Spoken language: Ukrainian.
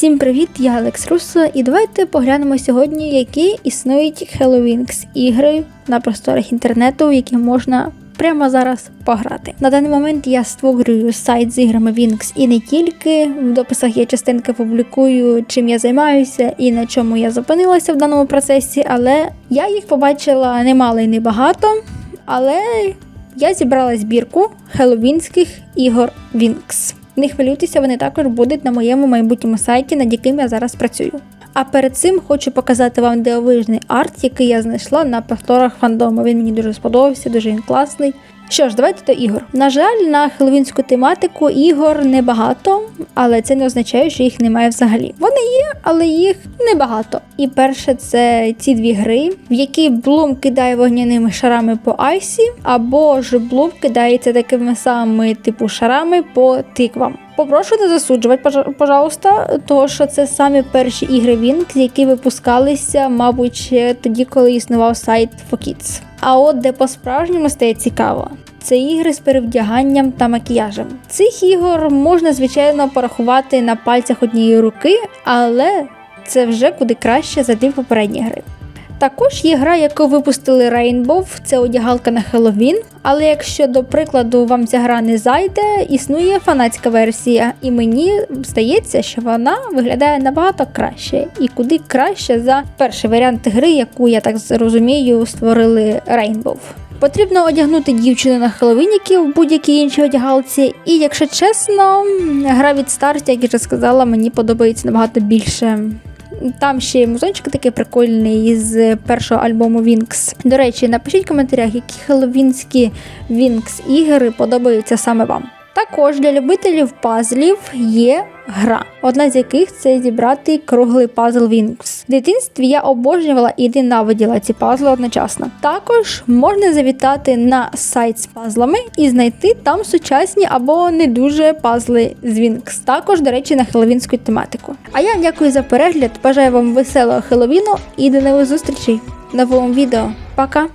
Всім привіт, я Алекс Руссо, і давайте поглянемо сьогодні, які існують Halloween's ігри на просторах інтернету, які можна прямо зараз пограти. На даний момент я створюю сайт з іграми Winx і не тільки. В дописах я частинки публікую, чим я займаюся і на чому я зупинилася в даному процесі, але я їх побачила немало і небагато. Але я зібрала збірку хеллоуінських ігор Winx. Не хвилюйтеся, вони також будуть на моєму майбутньому сайті, над яким я зараз працюю. А перед цим хочу показати вам дивовижний арт, який я знайшла на просторах фандому. Він мені дуже сподобався, дуже він класний. Що ж, давайте до ігор. На жаль, на хеллоуінську тематику ігор небагато, але це не означає, що їх немає взагалі. Вони є, але їх небагато. І перше це ці дві гри, в які Блум кидає вогняними шарами по Айсі, або ж Блум кидається такими самими типу шарами по тиквам. Попрошу не засуджувати, пожалуйста, того що це самі перші ігри Winx, які випускалися, мабуть, ще тоді, коли існував сайт 4Kids. А от де по-справжньому стає цікаво. Це ігри з перевдяганням та макіяжем. Цих ігор можна, звичайно, порахувати на пальцях однієї руки, але це вже куди краще за дві попередні гри. Також є гра, яку випустили Rainbow, це одягалка на Хеллоуін. Але якщо, до прикладу, вам ця гра не зайде, існує фанатська версія, і мені здається, що вона виглядає набагато краще і куди краще за перший варіант гри, яку я так розумію, створили Rainbow. Потрібно одягнути дівчину на Хеллоуін, як і в будь-якій іншій одягалці. І якщо чесно, гра від старті, як я вже сказала, мені подобається набагато більше. Там ще музончик такий прикольний з першого альбому Вінкс. До речі, напишіть в коментарях, які хеловінські Вінкс ігри подобаються саме вам. Також для любителів пазлів є гра, одна з яких це зібрати круглий пазл Вінкс. В дитинстві я обожнювала і ненавиділа ці пазли одночасно. Також можна завітати на сайт з пазлами і знайти там сучасні або не дуже пазли з Вінкс. Також, до речі, на хеловінську тематику. А я дякую за перегляд. Бажаю вам веселого хеловіну і до нових зустрічей в новому відео. Пока!